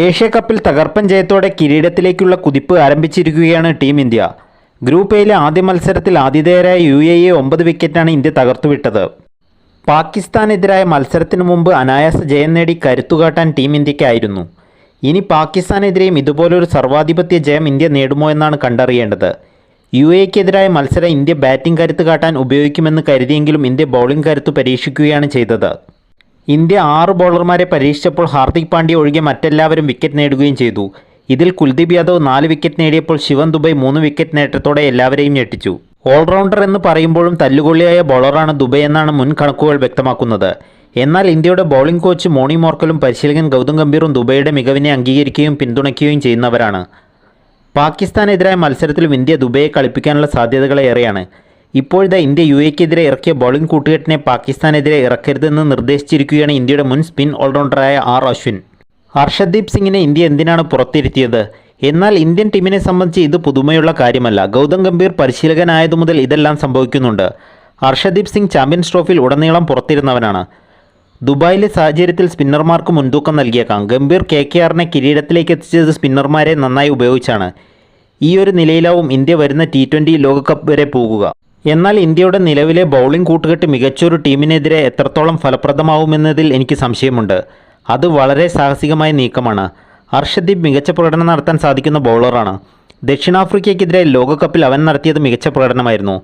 Asia കപ്പിൽ തകർപ്പൻ ജയത്തോടെ കിരീടത്തിലേക്കുള്ള കുതിപ്പ് ആരംഭിച്ചിരിക്കുകയാണ് ടീം ഇന്ത്യ. ഗ്രൂപ്പ് എയിലെ ആദ്യ മത്സരത്തിൽ ആതിഥേയരായ യു എ എ ഒമ്പത് വിക്കറ്റാണ് ഇന്ത്യ തകർത്തുവിട്ടത്. പാകിസ്ഥാനെതിരായ മത്സരത്തിനു മുമ്പ് അനായാസ ജയം നേടി കരുത്തുകാട്ടാൻ ടീം ഇന്ത്യക്കായിരുന്നു. ഇനി പാകിസ്ഥാനെതിരെയും ഇതുപോലൊരു സർവാധിപത്യ ജയം ഇന്ത്യ നേടുമോ എന്നാണ് കണ്ടറിയേണ്ടത്. യു എക്കെതിരായ മത്സരം ഇന്ത്യ ബാറ്റിംഗ് കരുത്ത് കാട്ടാൻ ഉപയോഗിക്കുമെന്ന് കരുതിയെങ്കിലും ഇന്ത്യ ബൗളിംഗ് കരുത്ത് പരീക്ഷിക്കുകയാണ് ചെയ്തത്. ഇന്ത്യ ആറ് ബോളർമാരെ പരീക്ഷിച്ചപ്പോൾ ഹാർദിക് പാണ്ഡ്യ ഒഴികെ മറ്റെല്ലാവരും വിക്കറ്റ് നേടുകയും ചെയ്തു. ഇതിൽ കുൽദീപ് യാദവ് നാല് വിക്കറ്റ് നേടിയപ്പോൾ ശിവൻ ദുബൈ മൂന്ന് വിക്കറ്റ് നേട്ടത്തോടെ എല്ലാവരെയും ഞെട്ടിച്ചു. ഓൾറൗണ്ടർ എന്ന് പറയുമ്പോഴും തല്ലുകൊള്ളിയായ ബോളറാണ് ദുബൈ എന്നാണ് മുൻ കണക്കുകൾ വ്യക്തമാക്കുന്നത്. എന്നാൽ ഇന്ത്യയുടെ ബൗളിംഗ് കോച്ച് മോണി മോർക്കലും പരിശീലകൻ ഗൗതം ഗംഭീറും ദുബൈയുടെ മികവിനെ അംഗീകരിക്കുകയും പിന്തുണയ്ക്കുകയും ചെയ്യുന്നവരാണ്. പാകിസ്ഥാനെതിരായ മത്സരത്തിലും ഇന്ത്യ ദുബൈയെ കളിപ്പിക്കാനുള്ള സാധ്യതകളേറെയാണ്. ഇപ്പോഴത്തെ ഇന്ത്യ യു എക്കെതിരെ ഇറക്കിയ ബൗളിംഗ് കൂട്ടുകെട്ടിനെ പാകിസ്ഥാനെതിരെ ഇറക്കരുതെന്ന് നിർദ്ദേശിച്ചിരിക്കുകയാണ് ഇന്ത്യയുടെ മുൻ സ്പിൻ ഓൾറൗണ്ടറായ ആർ അശ്വിൻ. ഹർഷദീപ് സിംഗിനെ ഇന്ത്യ എന്തിനാണ് പുറത്തിരുത്തിയത്? എന്നാൽ ഇന്ത്യൻ ടീമിനെ സംബന്ധിച്ച് ഇത് പുതുമയുള്ള കാര്യമല്ല. ഗൗതം ഗംഭീർ പരിശീലകനായതു മുതൽ ഇതെല്ലാം സംഭവിക്കുന്നുണ്ട്. ഹർഷദീപ് സിംഗ് ചാമ്പ്യൻസ് ട്രോഫിയിൽ ഉടനീളം പുറത്തിരുന്നവനാണ്. ദുബായിലെ സാഹചര്യത്തിൽ സ്പിന്നർമാർക്ക് മുൻതൂക്കം നൽകിയേക്കാം. ഗംഭീർ കെ കെ ആറിനെ കിരീടത്തിലേക്ക് എത്തിച്ചത് സ്പിന്നർമാരെ നന്നായി ഉപയോഗിച്ചാണ്. ഈ ഒരു നിലയിലാവും ഇന്ത്യ വരുന്ന ടി ട്വന്റി ലോകകപ്പ് വരെ പോകുക. എന്നാൽ ഇന്ത്യയുടെ നിലവിലെ ബൗളിംഗ് കൂട്ടുകെട്ട് മികച്ചൊരു ടീമിനെതിരെ എത്രത്തോളം ഫലപ്രദമാവുമെന്നതിൽ എനിക്ക് സംശയമുണ്ട്. അത് വളരെ സാഹസികമായ നീക്കമാണ്. അർഷദീപ് മികച്ച പ്രകടനം നടത്താൻ സാധിക്കുന്ന ബൗളറാണ്. ദക്ഷിണാഫ്രിക്കയ്ക്കെതിരെ ലോകകപ്പിൽ അവൻ നടത്തിയത് മികച്ച പ്രകടനമായിരുന്നു.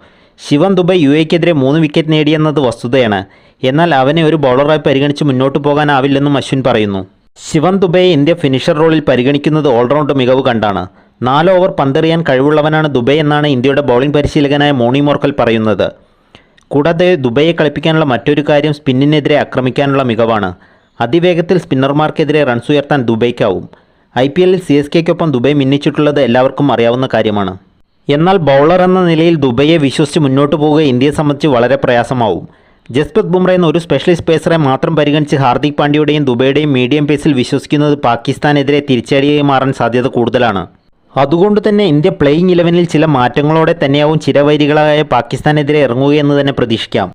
ശിവൻ ദുബൈ യു എക്കെതിരെ മൂന്ന് വിക്കറ്റ് നേടിയെന്നത് വസ്തുതയാണ്. എന്നാൽ അവനെ ഒരു ബൗളറായി പരിഗണിച്ച് മുന്നോട്ട് പോകാനാവില്ലെന്നും അശ്വിൻ പറയുന്നു. ശിവൻ ദുബൈയെ ഇന്ത്യ ഫിനിഷർ റോളിൽ പരിഗണിക്കുന്നത് ഓൾറൗണ്ട് മികവ് കണ്ടാണ്. നാല് ഓവർ പന്തെറിയാൻ കഴിവുള്ളവനാണ് ദുബൈ എന്നാണ് ഇന്ത്യയുടെ ബൗളിംഗ് പരിശീലകനായ മോണി മോർക്കൽ പറയുന്നത്. കൂടാതെ ദുബൈയെ കളിപ്പിക്കാനുള്ള മറ്റൊരു കാര്യം സ്പിന്നിനെതിരെ ആക്രമിക്കാനുള്ള മികവാണ്. അതിവേഗത്തിൽ സ്പിന്നർമാർക്കെതിരെ റൺസ് ഉയർത്താൻ ദുബൈക്കാവും. ഐ പി എല്ലിൽ സി എസ് കെക്കൊപ്പം ദുബൈ മിന്നിച്ചിട്ടുള്ളത് എല്ലാവർക്കും അറിയാവുന്ന കാര്യമാണ്. എന്നാൽ ബൗളർ എന്ന നിലയിൽ ദുബൈയെ വിശ്വസിച്ച് മുന്നോട്ട് പോവുക ഇന്ത്യയെ സംബന്ധിച്ച് വളരെ പ്രയാസമാവും. ജസ്പ്രത് ബുംറ എന്ന ഒരു സ്പെഷ്യലിസ്റ്റ് പേസറെ മാത്രം പരിഗണിച്ച് ഹാർദിക് പാണ്ഡ്യയുടെയും ദുബൈയുടെയും മീഡിയം പേസിൽ വിശ്വസിക്കുന്നത് പാകിസ്ഥാനെതിരെ തിരിച്ചടിയായി മാറാൻ സാധ്യത കൂടുതലാണ്. അതുകൊണ്ട് തന്നെ ഇന്ത്യ പ്ലേയിങ് ഇലവനിൽ ചില മാറ്റങ്ങളോടെ തന്നെയാവും ചിരവൈരികളായ പാകിസ്ഥാനെതിരെ ഇറങ്ങുകയെന്ന് തന്നെ പ്രതീക്ഷിക്കാം.